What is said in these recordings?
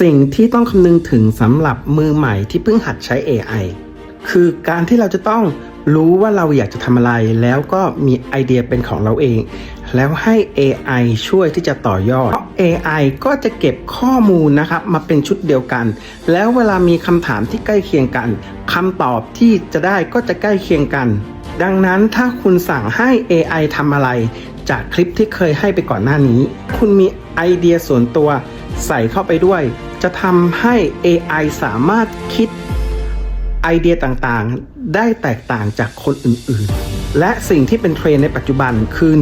สิ่งที่ต้องคำนึงถึงสำหรับมือใหม่ที่เพิ่งหัดใช้ AI คือการที่เราจะต้องรู้ว่าเราอยากจะทำอะไร แล้วก็มีไอเดียเป็นของเราเอง แล้วให้ AI ช่วยที่จะต่อยอดเพราะ AI ก็จะเก็บข้อมูลนะครับมาเป็นชุดเดียวกัน แล้วเวลามีคำถามที่ใกล้เคียงกันคำตอบที่จะได้ก็จะใกล้เคียงกัน ดังนั้นถ้าคุณสั่งให้ AI ทำอะไร จากคลิปที่เคยให้ไปก่อนหน้านี้ คุณมีไอเดียส่วนตัวใส่เข้าไปด้วย จะทำให้ AI สามารถคิดไอเดียต่างๆ ได้แตกต่างจากคนอื่นๆ และสิ่งที่เป็นเทรนในปัจจุบันคือ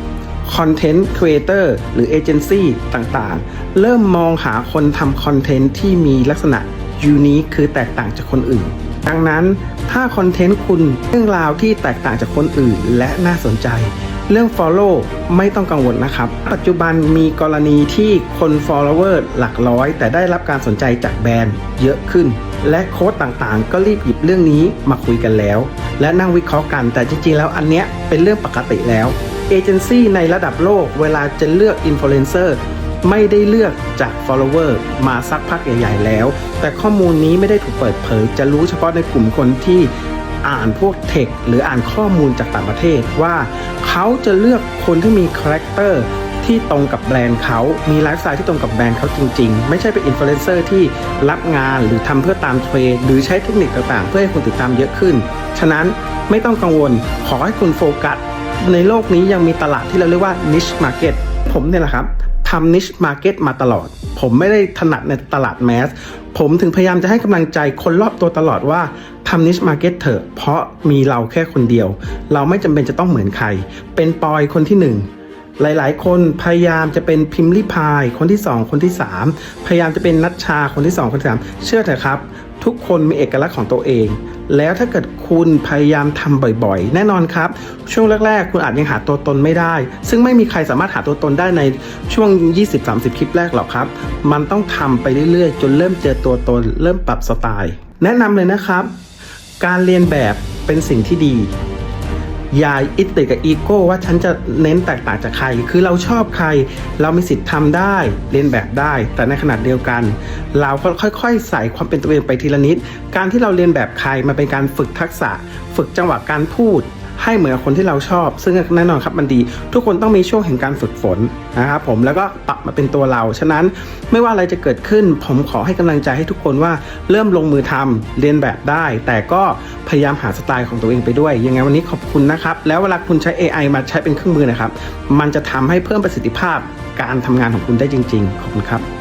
1. Content Creator หรือเอเจนซี่ต่างๆ เริ่มมองหาคนทำคอนเทนต์ที่มีลักษณะ Unique คือแตกต่างจากคนอื่น ดังนั้นถ้าคอนเทนต์คุณเรื่องราวที่แตกต่างจากคนอื่น และน่าสนใจ เรื่อง Follow ไม่ต้องกังวลนะครับ ปัจจุบันมีกรณีที่คน follower หลักร้อย แต่ได้รับการสนใจจากแบรนด์เยอะขึ้น และโค้ดต่างๆ ก็รีบหยิบเรื่องนี้มาคุยกันแล้ว และนั่งวิเคราะห์กันแต่จริงๆ แล้วอันเนี้ยเป็นเรื่องปกติแล้วเอเจนซี่ในระดับโลกเวลาจะเลือกอินฟลูเอนเซอร์ไม่ได้เลือกจาก follower มาสักพักใหญ่ๆแล้ว แต่ข้อมูลนี้ไม่ได้ถูกเปิดเผย จะรู้เฉพาะในกลุ่มคนที่อ่านพวกเทคหรืออ่านข้อมูลจากต่างประเทศว่า เขาจะเลือกคนที่มีคาแรคเตอร์ที่ตรงกับแบรนด์เขา มีไลฟ์สไตล์ที่ตรงกับแบรนด์เขาจริง ๆ ไม่ใช่เป็นอินฟลูเอนเซอร์ที่รับงานหรือทำเพื่อตามเทรนด์หรือใช้เทคนิคต่างๆ เพื่อให้คนติดตามเยอะขึ้น ฉะนั้นไม่ต้องกังวล ขอให้คุณโฟกัส ในโลกนี้ยังมีตลาดที่เราเรียกว่า niche market ผมเนี่ยแหละครับทำ niche market มาตลอด ผมไม่ได้ถนัดในตลาดแมส ผมถึงพยายามจะให้กำลังใจคนรอบตัวตลอดว่า ทำ niche market เถอะเพราะมีเราแค่คนเดียว เราไม่จำเป็นจะต้องเหมือนใคร เป็นปอยคนที่หนึ่งหลายๆ คนพยายามจะเป็นพิมพ์ลิพายคนที่ 2 คนที่ 3 พยายามจะเป็นนัชชาคนที่ 2 คนที่3เชื่อเถอะครับ ทุกคนมีเอกลักษณ์ของตัวเอง แล้วถ้าเกิดคุณพยายามทำบ่อยๆ แน่นอนครับ ช่วงแรก ๆ คุณอาจยังหาตัวตนไม่ได้ ซึ่งไม่มีใครสามารถหาตัวตนได้ในช่วง 20-30 คลิปแรกหรอกครับ มันต้องทำไปเรื่อยๆ จนเริ่มเจอตัวตน เริ่มปรับสไตล์ แนะนำเลยนะครับ การเรียนแบบเป็นสิ่งที่ดี อย่าอิดติดกับอีโก้ว่าฉันจะเน้นแตกต่างจากใคร คือเราชอบใคร เรามีสิทธิ์ทำได้เรียนแบบได้ แต่ในขนาดเดียวกัน เราก็ค่อยๆ ใส่ความเป็นตัวเองไปทีละนิด การที่เราเรียนแบบใครมันเป็นการฝึกทักษะ ฝึกจังหวะการพูด ให้เหมือนคนที่เราชอบ ซึ่งแน่นอนครับมันดี ทุกคนต้องมีช่วงแห่งการฝึกฝนนะครับผมแล้วก็ปรับมาเป็นตัวเรา ฉะนั้นไม่ว่าอะไรจะเกิดขึ้น ผมขอให้กำลังใจให้ทุกคนว่าเริ่มลงมือทำเรียนแบบได้ แต่ก็พยายามหาสไตล์ของตัวเองไปด้วย ยังไงวันนี้ขอบคุณนะครับ แล้วเวลาคุณใช้ AI มาใช้เป็นเครื่องมือนะครับ มันจะทำให้เพิ่มประสิทธิภาพการทำงานของคุณได้จริง ๆ ขอบคุณครับ